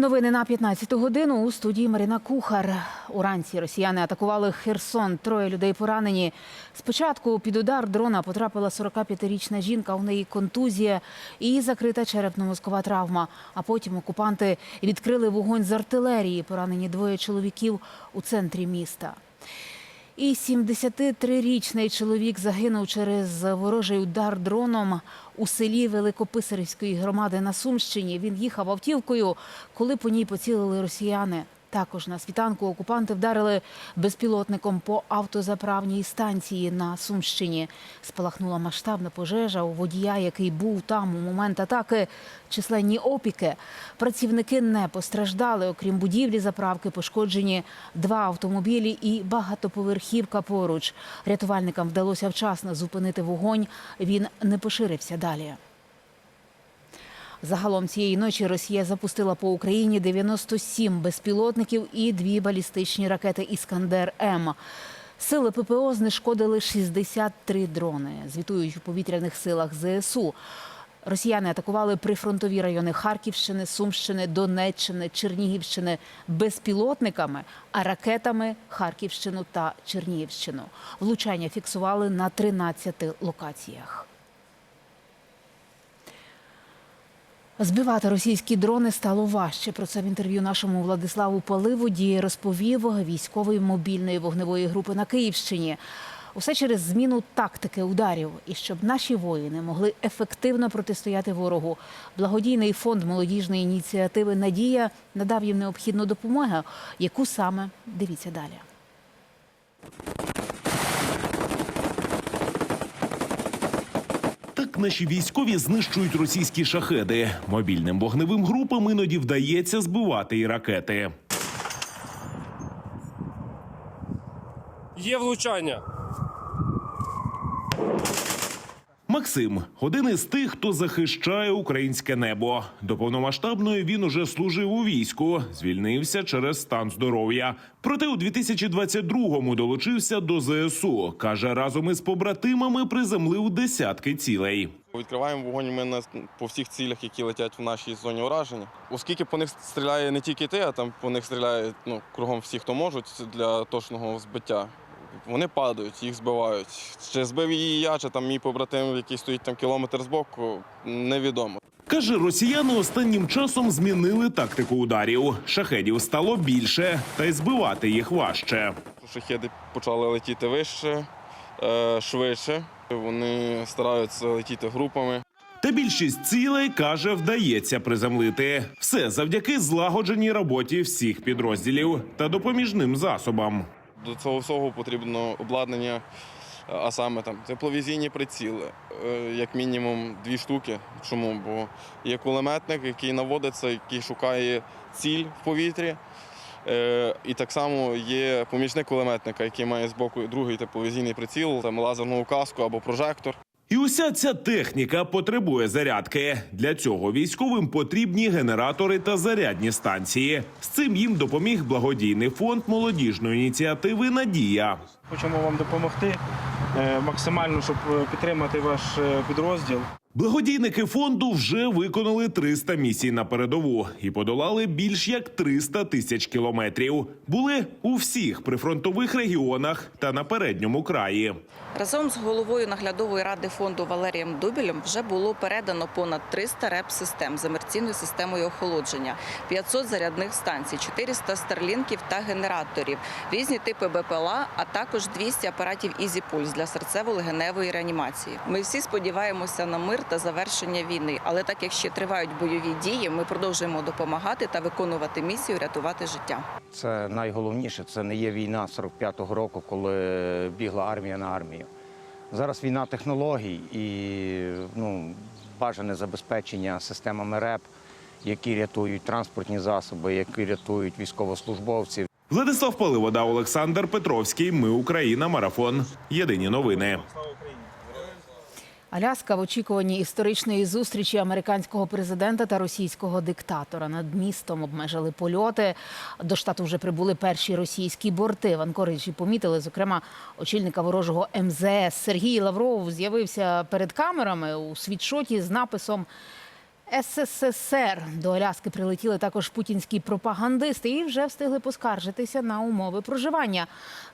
Новини на 15 годину у студії Марина Кухар. Уранці росіяни атакували Херсон. Троє людей поранені. Спочатку під удар дрона потрапила 45-річна жінка. У неї контузія і закрита черепно-мозкова травма. А потім окупанти відкрили вогонь з артилерії. Поранені двоє чоловіків у центрі міста. І 73-річний чоловік загинув через ворожий удар дроном у селі Великописарівської громади на Сумщині. Він їхав автівкою, коли по ній поцілили росіяни. Також на світанку окупанти вдарили безпілотником по автозаправній станції на Сумщині. Спалахнула масштабна пожежа у водія, який був там у момент атаки. Численні опіки. Працівники не постраждали. Окрім будівлі заправки, пошкоджені два автомобілі і багатоповерхівка поруч. Рятувальникам вдалося вчасно зупинити вогонь. Він не поширився далі. Загалом цієї ночі Росія запустила по Україні 97 безпілотників і дві балістичні ракети Іскандер М. Сили ППО знешкодили 63 дрони. Звітують у повітряних силах ЗСУ. Росіяни атакували прифронтові райони Харківщини, Сумщини, Донеччини, Чернігівщини безпілотниками, а ракетами Харківщину та Чернігівщину. Влучання фіксували на 13 локаціях. Збивати російські дрони стало важче. Про це в інтерв'ю нашому Владиславу Паливоді розповів військовий мобільної вогневої групи на Київщині. Усе через зміну тактики ударів і щоб наші воїни могли ефективно протистояти ворогу. Благодійний фонд молодіжної ініціативи Надія надав їм необхідну допомогу, яку саме дивіться далі. Так наші військові знищують російські шахеди. Мобільним вогневим групам іноді вдається збивати і ракети. Є влучання. Максим один із тих, хто захищає українське небо. До повномасштабної він уже служив у війську, звільнився через стан здоров'я. Проте у 2022-му долучився до ЗСУ. каже, разом із побратимами приземлив десятки цілей. Відкриваємо вогонь ми на, по всіх цілях, які летять в нашій зоні ураження. Оскільки по них стріляє не тільки ти, а там по них стріляє ну, кругом всі, хто можуть для точного збиття. Вони падають, їх збивають. Чи збив її я, чи там мій побратим, який стоїть там кілометр збоку, невідомо. Каже, росіяни останнім часом змінили тактику ударів. Шахедів стало більше, та й збивати їх важче. Шахеди почали летіти вище, е, швидше. Вони стараються летіти групами. Та більшість цілей каже, вдається приземлити все завдяки злагодженій роботі всіх підрозділів та допоміжним засобам. До цього всього потрібно обладнання, а саме там тепловізійні приціли, е, як мінімум дві штуки. Чому? Бо є кулеметник, який наводиться, який шукає ціль в повітрі. Е, І так само є помічник кулеметника, який має з боку другий тепловізійний приціл, там лазерну указку або прожектор. І уся ця техніка потребує зарядки. Для цього військовим потрібні генератори та зарядні станції. З цим їм допоміг благодійний фонд молодіжної ініціативи Надія. Хочемо вам допомогти е, максимально, щоб е, підтримати ваш е, підрозділ. Благодійники фонду вже виконали 300 місій на передову і подолали більш як 300 тисяч кілометрів. Були у всіх прифронтових регіонах та на передньому краї. Разом з головою наглядової ради фонду Валерієм Дубілем вже було передано понад 300 реп-систем з емерційною системою охолодження, 500 зарядних станцій, 400 старлінків та генераторів, різні типи БПЛА, а також 200 апаратів «Ізі-Пульс» для серцево-легеневої реанімації. Ми всі сподіваємося на мир та завершення війни, але так як ще тривають бойові дії, ми продовжуємо допомагати та виконувати місію рятувати життя. Це найголовніше. Це не є війна 45-го року, коли бігла армія на армію. Зараз війна технологій і ну, бажане забезпечення системами РЕП, які рятують транспортні засоби, які рятують військовослужбовців. Владислав Паливода, Олександр Петровський. Ми Україна. Марафон. Єдині новини. Аляска в очікуванні історичної зустрічі американського президента та російського диктатора. Над містом обмежили польоти. До штату вже прибули перші російські борти. В Анкориджі помітили, зокрема, очільника ворожого МЗС Сергій Лавров з'явився перед камерами у світшоті з написом СССР. До Аляски прилетіли також путінські пропагандисти і вже встигли поскаржитися на умови проживання.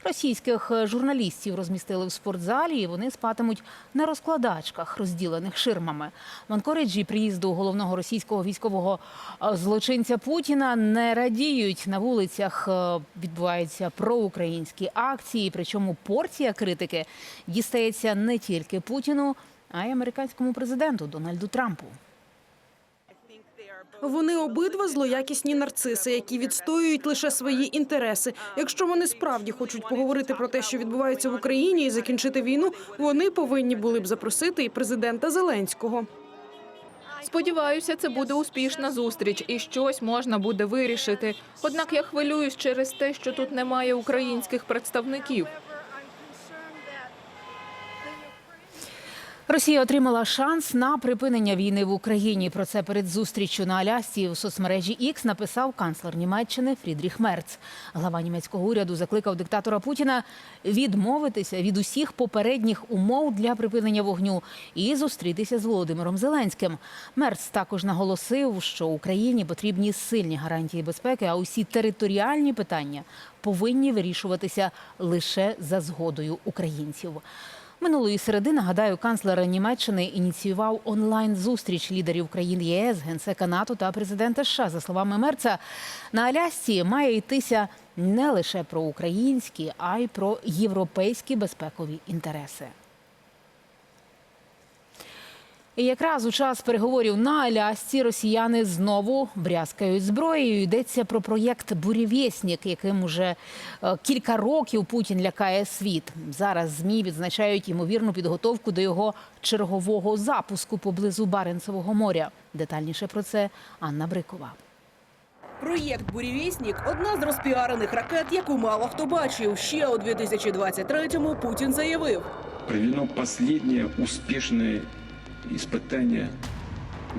Російських журналістів розмістили в спортзалі, і вони спатимуть на розкладачках, розділених ширмами. В Анкориджі приїзду головного російського військового е, злочинця Путіна не радіють. На вулицях е, відбуваються проукраїнські акції. Причому порція критики дістається не тільки Путіну, а й американському президенту Дональду Трампу. Вони обидва злоякісні нарциси, які відстоюють лише свої інтереси. Якщо вони справді хочуть поговорити про те, що відбувається в Україні, і закінчити війну, вони повинні були б запросити і президента Зеленського. Сподіваюся, це буде успішна зустріч і щось можна буде вирішити. Однак я хвилююсь через те, що тут немає українських представників. Росія отримала шанс на припинення війни в Україні. Про це перед зустрічю на Алясці у соцмережі X написав канцлер Німеччини Фрідріх Мерц. Глава німецького уряду закликав диктатора Путіна відмовитися від усіх попередніх умов для припинення вогню і зустрітися з Володимиром Зеленським. Мерц також наголосив, що Україні потрібні сильні гарантії безпеки, а усі територіальні питання повинні вирішуватися лише за згодою українців. Минулої середи, нагадаю, канцлер Німеччини ініціював онлайн-зустріч лідерів країн ЄС, генсека НАТО та президента США. За словами Мерца, на Алясці має йтися не лише про українські, а й про європейські безпекові інтереси. І якраз у час переговорів на Алясці росіяни знову брязкають зброєю. Йдеться про проєкт Бурєвєснік, яким уже е, кілька років Путін лякає світ. Зараз змі відзначають ймовірну підготовку до його чергового запуску поблизу Баренцевого моря. Детальніше про це Анна Брикова. Проєкт «Бурєвєснік» – одна з розпіарених ракет, яку мало хто бачив. Ще у 2023-му Путін заявив. проведено последнее успешное испытание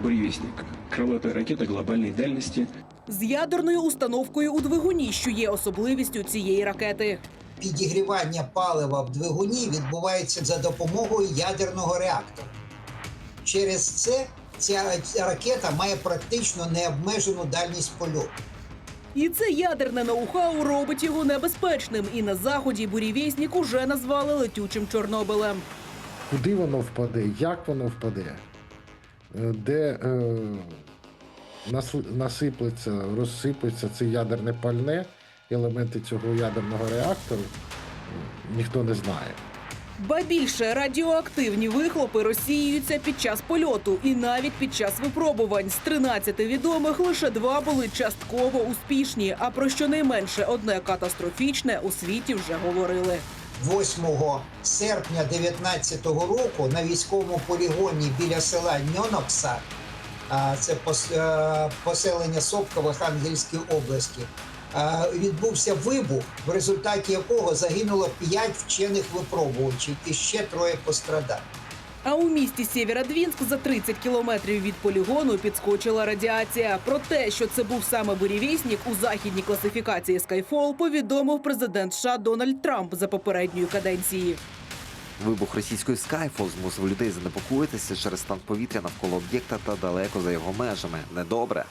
«Буревестника» – крылатая ракета глобальной дальности З ядерною установкою у двигуні, що є особливістю цієї ракети. підігрівання палива в двигуні відбувається за допомогою ядерного реактора. Через це ця ракета має практично необмежену дальність польоту. І це ядерне ноу-хау робить його небезпечним. І на заході «Бурєвєснік» уже назвали летючим Чорнобилем. Куди воно впаде, як воно впаде, е, де е, нас- насиплеться, розсиплеться це ядерне пальне, елементи цього ядерного реактору, ніхто не знає. Ба більше радіоактивні вихлопи розсіюються під час польоту і навіть під час випробувань. З 13 відомих лише два були частково успішні. А про щонайменше одне катастрофічне у світі вже говорили. 8 серпня 2019 року на військовому полігоні біля села Ньонокса, це е, поселення Сопка в Архангельській області, відбувся вибух, в результаті якого загинуло 5 вчених випробувачів і ще троє пострадали. А у місті Сєвєродвінськ за 30 кілометрів від полігону підскочила радіація. Про те, що це був саме бурєвєснік у західній класифікації Skyfall, повідомив президент США Дональд Трамп за попередньої каденції. Вибух російської Skyfall змусив людей занепокоїтися через стан повітря навколо об'єкта та далеко за його межами. Недобре.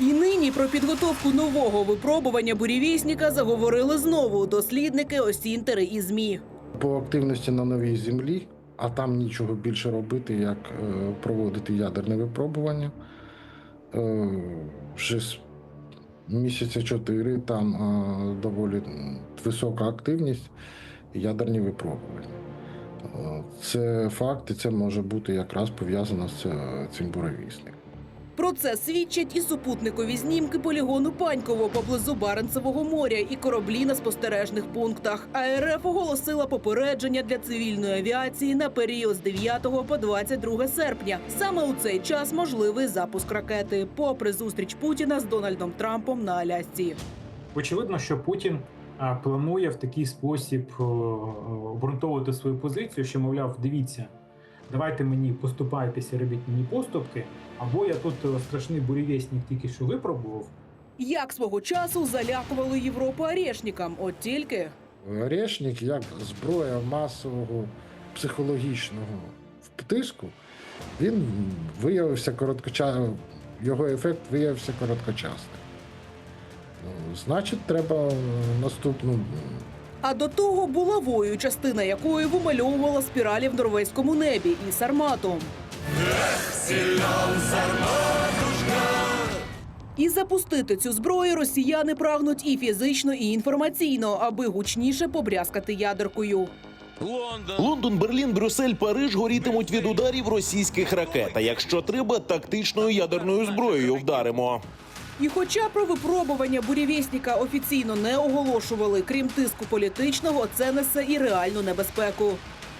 І нині про підготовку нового випробування бурєвєсніка заговорили знову дослідники, осінтери і змі. По активності на новій землі, а там нічого більше робити, як е, проводити ядерне випробування. Е, вже з місяця чотири там е, доволі висока активність ядерні випробування. Це факт, і це може бути якраз пов'язано з цим буревісником. Про це свідчать і супутникові знімки полігону Паньково поблизу Баренцевого моря і кораблі на спостережних пунктах. АРФ оголосила попередження для цивільної авіації на період з 9 по 22 серпня. Саме у цей час можливий запуск ракети, попри зустріч Путіна з Дональдом Трампом на Алясці. Очевидно, що Путін планує в такий спосіб обґрунтовувати свою позицію, що мовляв, дивіться, давайте мені поступайтеся, робіть мені поступки, або я тут е, страшний бурєвєснік тільки що випробував. Як свого часу залякували Європу арешникам, от тільки Орешник як зброя масового психологічного втиску Він виявився короткоча... його ефект виявився короткочасним. Ну, значить, треба наступну А до того булавою, частина якої вимальовувала спіралі в норвезькому небі і сарматом. І запустити цю зброю росіяни прагнуть і фізично, і інформаційно, аби гучніше побрязкати ядеркою. Лондон, Берлін, Брюссель, Париж горітимуть від ударів російських ракет. А якщо треба, тактичною ядерною зброєю вдаримо. І хоча про випробування бурєвєсника офіційно не оголошували, крім тиску політичного, це несе і реальну небезпеку.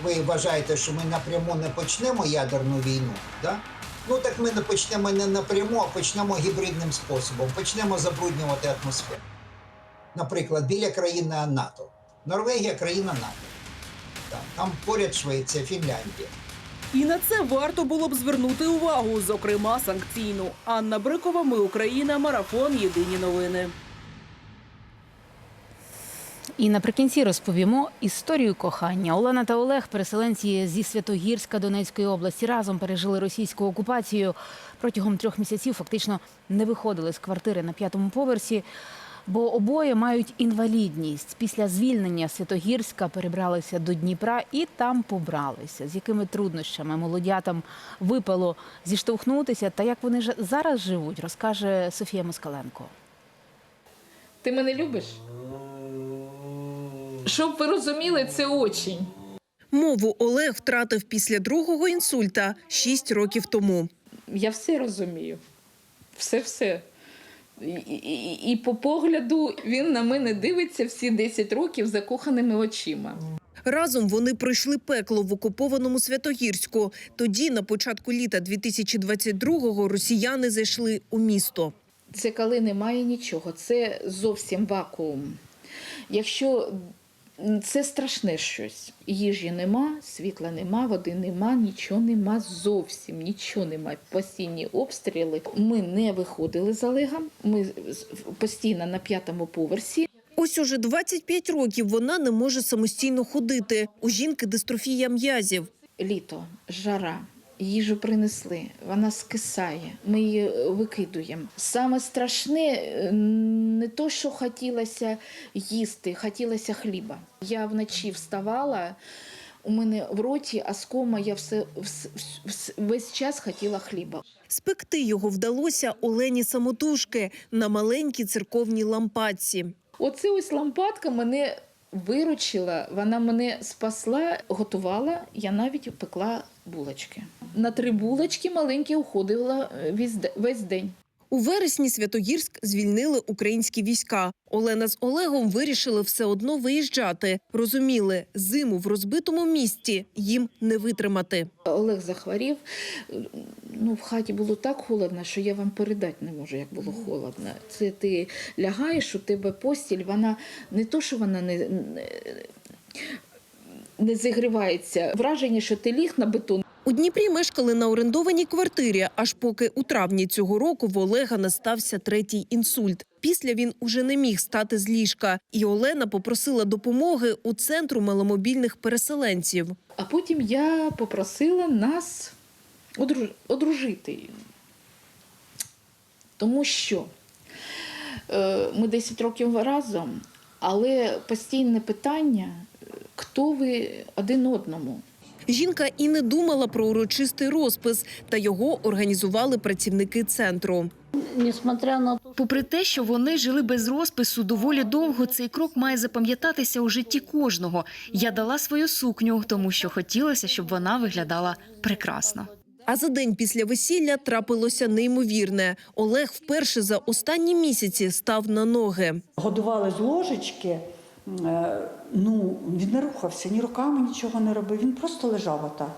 Ви вважаєте, що ми напряму не почнемо ядерну війну? Да? Ну так ми не почнемо не напряму, а почнемо гібридним способом. Почнемо забруднювати атмосферу. Наприклад, біля країни НАТО. Норвегія країна НАТО. Там, поряд Швеція, Фінляндія. І на це варто було б звернути увагу, зокрема санкційну. Анна Брикова, ми Україна, марафон. Єдині новини. І наприкінці розповімо історію кохання. Олена та Олег, переселенці зі Святогірська Донецької області, разом пережили російську окупацію. Протягом трьох місяців фактично не виходили з квартири на п'ятому поверсі, бо обоє мають інвалідність. Після звільнення Святогірська перебралися до Дніпра і там побралися. З якими труднощами молодятам випало зіштовхнутися та як вони ж зараз живуть, розкаже Софія Москаленко. Ти мене любиш? Щоб ви розуміли, це очень. Мову Олег втратив після другого інсульта шість років тому. Я все розумію. Все-все. І, і, і по погляду він на мене дивиться всі 10 років закоханими очима. Разом вони пройшли пекло в окупованому Святогірську. Тоді, на початку літа 2022-го, росіяни зайшли у місто. Це коли немає нічого, це зовсім вакуум. Якщо це страшне щось. Їжі нема, світла нема, води нема, нічого нема, зовсім нічого нема. Постійні обстріли. Ми не виходили з Олегом, ми постійно на п'ятому поверсі. Ось уже 25 років вона не може самостійно ходити. У жінки дистрофія м'язів. Літо, жара. Їжу принесли, вона скисає, ми її е, викидуємо. Саме страшне е, не то, що хотілося їсти, хотілося хліба. Я вночі вставала, у мене в роті аскома, я все, вс- вс- весь час хотіла хліба. Спекти його вдалося Олені самотужки на маленькій церковній лампадці. Оце ось лампадка мене виручила, вона мене спасла, готувала, я навіть пекла булочки. На три булочки маленькі уходила е, весь весь день. У вересні Святогірськ звільнили українські війська. Олена з Олегом вирішили все одно виїжджати. Розуміли, зиму в розбитому місті їм не витримати. Олег захворів. Ну, в хаті було так холодно, що я вам передати не можу, як було холодно. Це ти лягаєш, у тебе постіль, вона не то, що вона не, не, не зігрівається. Враження, що ти ліг на бетон. У Дніпрі мешкали на орендованій квартирі, аж поки у травні цього року в Олега не стався третій інсульт. Після він уже не міг стати з ліжка, і Олена попросила допомоги у центру маломобільних переселенців. А потім я попросила нас одруж- одружити. Тому що е, ми 10 років разом, але постійне питання, е, хто ви один одному. Жінка і не думала про урочистий розпис, та його організували працівники центру. Попри те, що вони жили без розпису доволі довго, цей крок має запам'ятатися у житті кожного. Я дала свою сукню, тому що хотілося, щоб вона виглядала прекрасно. А за день після весілля трапилося неймовірне. Олег вперше за останні місяці став на ноги. Годували з ложечки. Е, Ну, він не рухався, ні руками нічого не робив. Він просто лежав отак.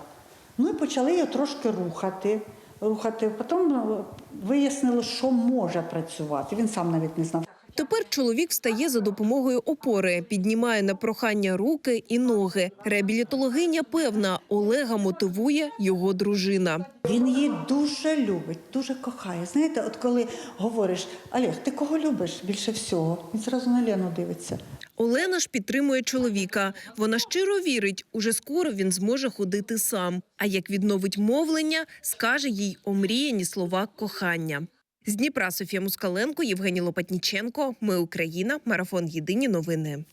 Ну і почали його трошки рухати. рухати. Потім е, вияснили, що може працювати. Він сам навіть не знав. Тепер чоловік встає за допомогою опори, піднімає на прохання руки і ноги. Реабілітологиня певна, Олега мотивує його дружина. Він її дуже любить, дуже кохає. Знаєте, от коли говориш, Олег, ти кого любиш більше всього? Він зразу на Лену дивиться. Олена ж підтримує чоловіка. Вона щиро вірить, уже скоро він зможе ходити сам. А як відновить мовлення, скаже їй омріяні слова кохання. З Дніпра Софія Мускаленко, Євгеній Лопатніченко. Ми Україна. Марафон Єдині новини.